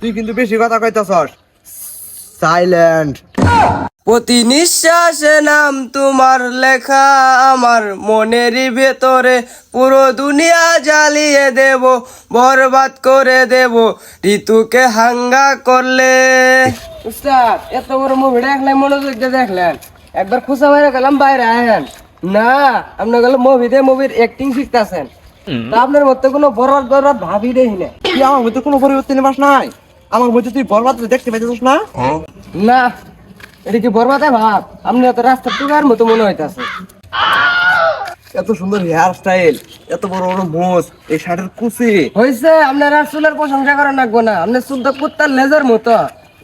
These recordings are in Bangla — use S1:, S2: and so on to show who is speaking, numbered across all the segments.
S1: তুই কিন্তু বেশি কথা কইতাছস। সাইলেন্ট
S2: প্রতি নিঃশ্বাসে নাম তোমার লেখা আমার মনেরই ভেতরে পুরো দুনিয়া জ্বালিয়ে দেব বরবাদ করে দেব ঋতুকে হাঙ্গা করলে। উস্তাদ এত বড় মুভি দেখলেন মনোযোগ দিয়ে দেখলেন। একবার খুশা মেরে গেলাম বাইরে আহেন। না আপনি গেলে মুভিতে মুভির অ্যাক্টিং শিখতেছেন। তা আপনার মধ্যে কোনো বরবাদ বরবাদ ভাবি দেখি না
S1: আমার মধ্যে কোনো পরিবর্তন বাস নাই? আমার মধ্যে তুই বরবাদ দেখতে পাইতেছিস না?
S2: না এটা কি বরবাদে ভাব? আপনি তো রাস্তার টুকার মতো মনে হইতাছে।
S1: এত সুন্দর হেয়ার স্টাইল এত বড় বড় মোজ এই শার্টের কুচি।
S2: হয়েছে আপনার আর চুলের প্রশংসা করা লাগবো না। আপনার চুল তো কুত্তার লেজার মতো।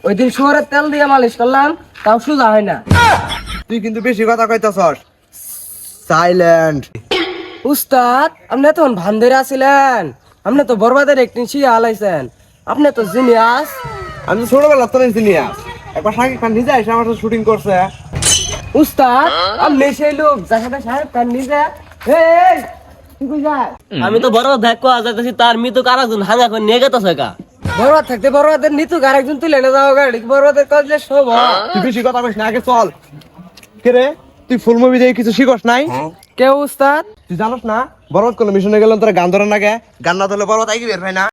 S2: ওই দিন শহরের তেল দিয়ে মালিশ করলাম তাও সোজা হয় না।
S1: তুই কিন্তু বেশি কথা কইতাছস। সাইলেন্ট
S2: উস্তাদ আপনি তখন ভান্দের আছিলেন। আপনি তো বরবাদের একটি শিয়া হালাইছেন আপনি তো জিনিয়াস
S1: আমি তো ছোটবেলা তো ইঞ্জিনিয়ার একবার শাকিব খান নিজে এসে আমার সাথে শুটিং করছে।
S2: উস্তাদ আপনি সেই লোক যার সাথে সাহেব খান নিজে এই কি
S3: আমি তো বড় দেখ কোয়া যাইতেছি তার মৃত্যু কারাগুন হাঙ্গা করে নিয়ে গেতেছে কা
S2: বরবাদ থাকতে বরবাদের নিতু আরেকজন তুলে না যাও গাড়ি বরবাদের কজলে শোভ
S1: তুই বেশি কথা কইস না আগে চল। কে রে? তুই ফুল মুভি দেখে কিছু শিখস নাই?
S2: কেউ উস্তাদ?
S1: তুই জানোস না বরবাদ কোনো মিশনে গেলাম তোরা গান ধরে না গে গান না ধরলে বরবাদ আইকি বের হয় না?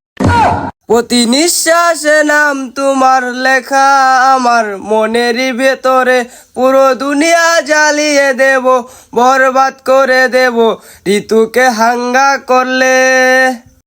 S2: প্রতি নিঃশ্বাসে নাম তোমার লেখা, আমার মনের ভেতরে পুরো দুনিয়া জ্বালিয়ে দেব, বরবাদ করে দেব, ঋতুকে হাঙ্গা করলে।